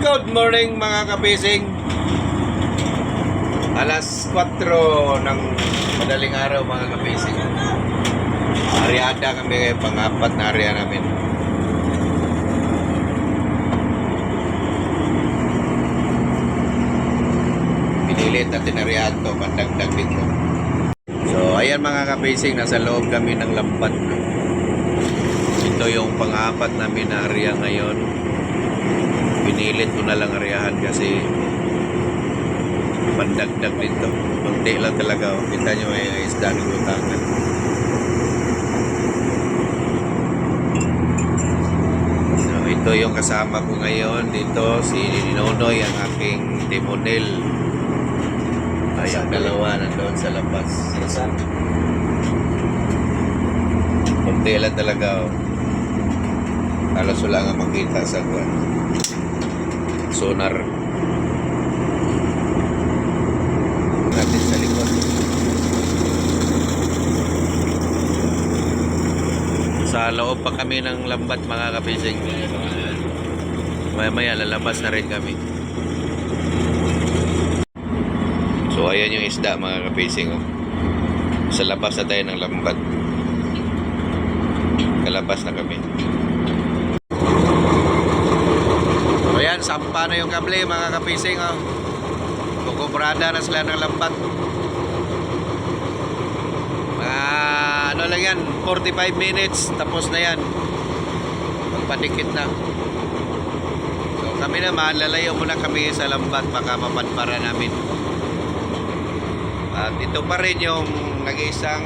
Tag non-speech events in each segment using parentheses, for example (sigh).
Good morning mga kapising. Alas 4 ng madaling araw mga kapising. Ariada kami ngayon, pang-apat na area namin. Pinilit natin ariad to, pandagdag dito. So ayan mga kapising, nasa loob kami ng lambat. Ito yung pang-apat namin na area ngayon pinilit ko na lang ariyahan kasi pandagdag dito. Kunti lang talaga. Oh. Kita nyo may isda ng utangan. So, ito yung kasama ko ngayon dito. Si Nonoy, ang aking timonel. Ay, ang dalawa nandoon sa labas. Kunti lang talaga. Oh. Halos wala nga makita sa kwan sonar. Natin sa likod. Sa loob pa kami ng lambat mga kapising maya maya lalabas na rin kami. So ayan yung isda mga kapising oh. sa labas na tayo ng lambat. Kalabas na kami So yan, sampa na yung kable mga kapising. Oh. Kukubrada na sila ng lambat. Mga ano lang yan, 45 minutes, tapos na yan. Magpadikit na. So kami naman, lalayo muna kami sa lambat, baka mapadpara namin. At ito pa rin yung nag-iisang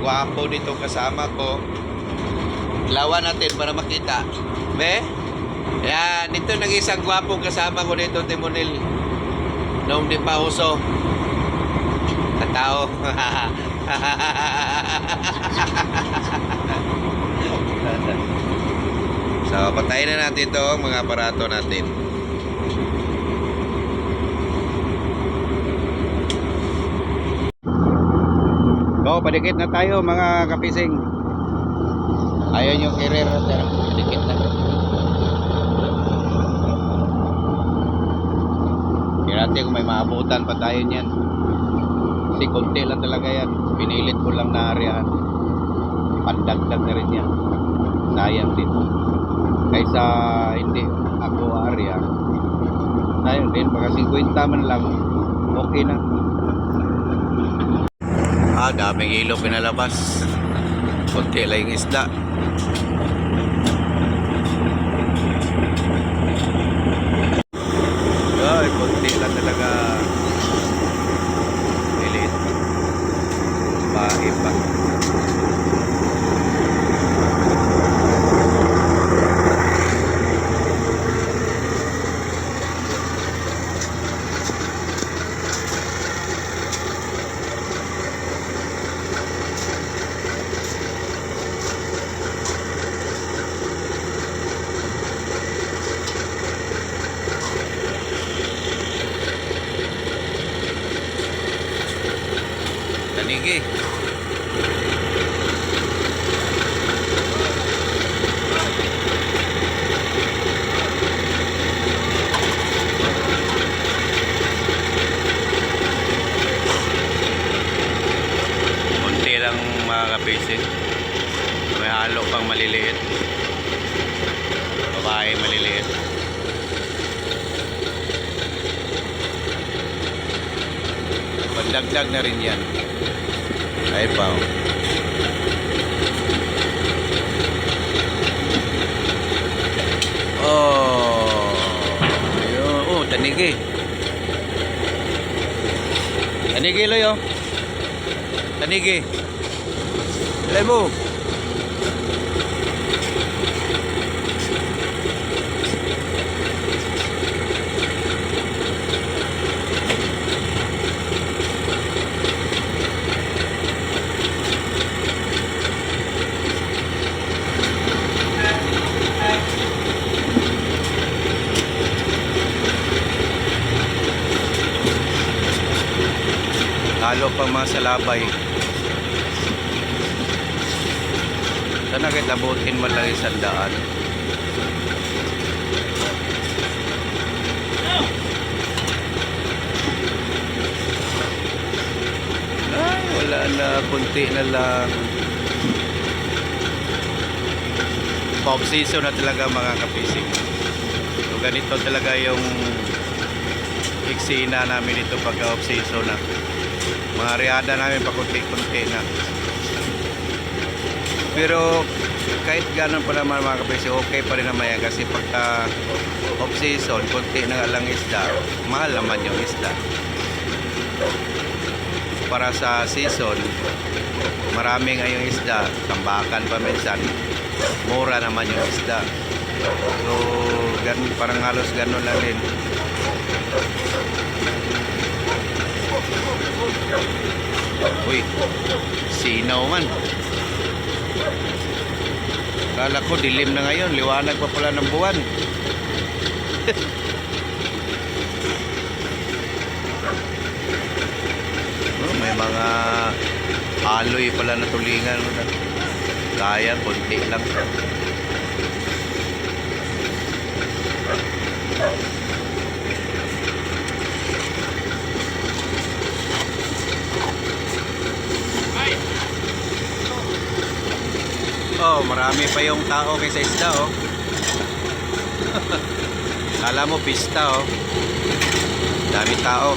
gwapo dito kasama ko. Lawan natin para makita. Be? Yan, ito nag-isang gwapong kasama ko dito, Timonil. Noong di pa uso. Sa tao. (laughs) so, patayin na natin ito, mga aparato natin. Go, padikit na tayo mga kapising. Ayun yung carrier, padikit na. Natin kung may maabutan pa tayo niyan. Kasi konti lang talaga yan. Pinilit ko lang na areahan. Pandagdag na rin yan. Sayang din. Kaysa hindi ako area. Sayang din. Baka 50 man lang. Okay na. Ah, daming ilo pinalabas. Konti lang yung isda. Ay, lang talaga. Maliit pa. Bahay pa. Tanigi. Kunti lang mga kapisin. May halo pang maliliit. Babae maliliit. Pandagdag na rin yan. Ay pa. oh. Ayun. Oh, tanigi. Tanigi loyo. Tanigi. Lebo. Halo mga salabay. Sa nagitabutin man lang isang daan ay wala na. Kunti na lang. Pop season na talaga mga kapisig so ganito talaga yung eksena namin ito pagka off season na. Mga riada namin pa kunti-kunti na. Pero kahit ganun pa naman mga kapising, okay pa rin naman yan kasi pagka off season, kunti na nga lang isda, mahal naman yung isda. Para sa season, marami ngayong isda, tambakan pa minsan, mura naman yung isda. So, ganun, parang halos ganun lang din. Uy, sinaw man. Kala ko dilim na ngayon, liwanag pa pala ng buwan. (laughs) Oh, may mga aloy pala na tulingan. Kaya, konti lang. Marami pa yung tao kaysa isda, oh. (laughs) Kala mo pista, oh. Dami tao.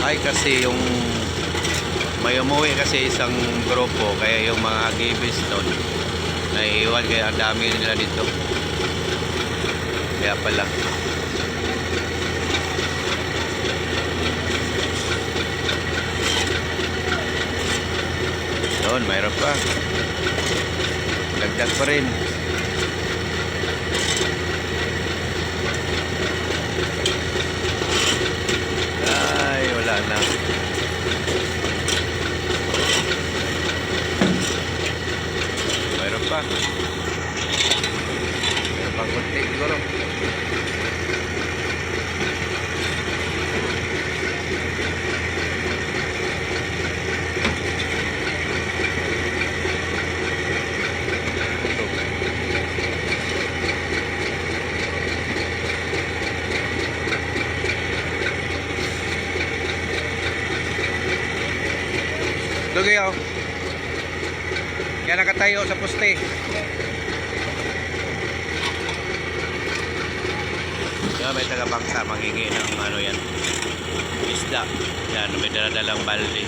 Ay kasi yung may umuwi kasi isang grupo kaya yung mga agibis doon naiiwan kaya ang dami nila dito kaya pala doon mayroon pa. Dagdag pa rin. Ay wala na. Mayroon pa. Mayroon pang kunti siguro Lugay ako. Yan nakatayo sa poste. Yan, may taga-bangsa, mangingi ng ano yan. Isda. Yan, may daladalang balde.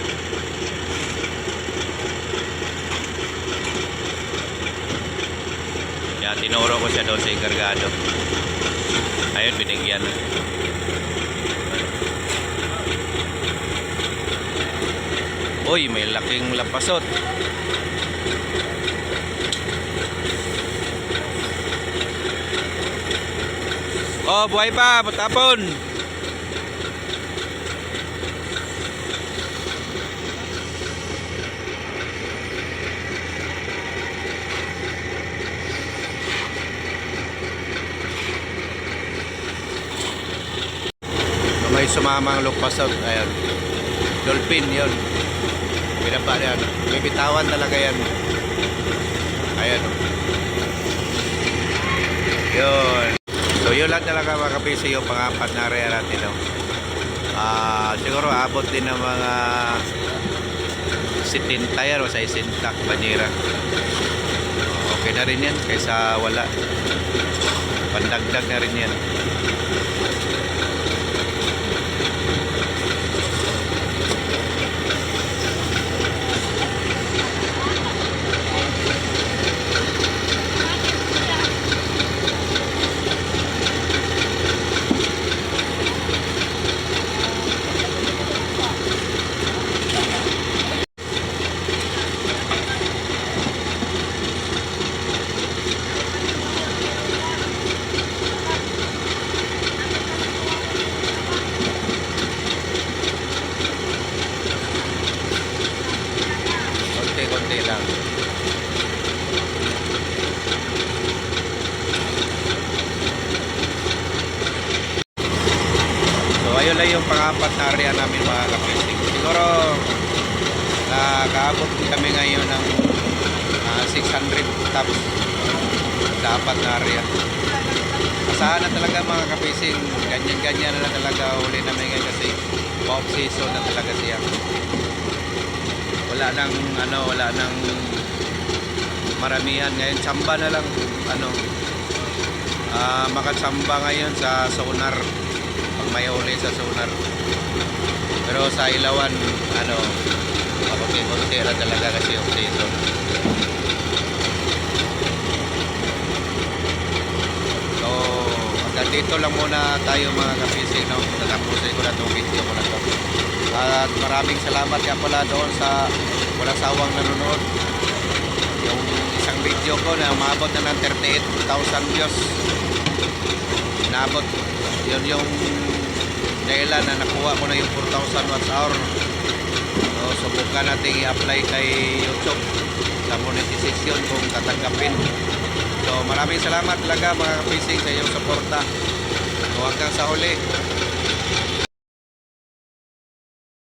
Yan, tinuro ko siya doon sa Igargado. Ayun, binigyan. Uy, may laking lapasot. Oh, buhay pa, matapon. May sumamang lupasot. Ayan. Dolphin yon. Binaba yan. Bibitawan talaga yan. Ayan. Yun. So yun lang talaga mga kapisi yung pangapat na area natin. Ah, siguro abot din ng mga 70 yan o sa 60 banyera. Okay na rin yan kaysa wala. Pandagdag na rin yan. Konti-konti lang. Lang yung pangapat na area namin mga kapising. Siguro nakaabot kami ngayon ng ah, 600 tops sa apat na area. Asahan na talaga mga kapising, ganyan-ganyan na talaga uli namin ngayon kasi off season na talaga siya. Wala nang ano, wala nang maramihan ngayon. Tsamba na lang ano. Ah, makatsamba ngayon sa sonar. Pag may uli sa sonar. Pero sa ilawan, ano, makakunti lang talaga kasi off season. So, hanggang dito lang muna tayo mga kapising, no? Natapusin ko na itong video ko na to. At maraming salamat nga pala doon sa walang sawang nanonood. Yung isang video ko na umabot na ng 38,000 views. Naabot. Yun yung dahilan na nakuha ko na yung 4,000 watts hour. So, subukan natin i-apply kay YouTube sa monetization kung tatanggapin. So maraming salamat talaga mga kapising sa iyong suporta. So hanggang sa huli.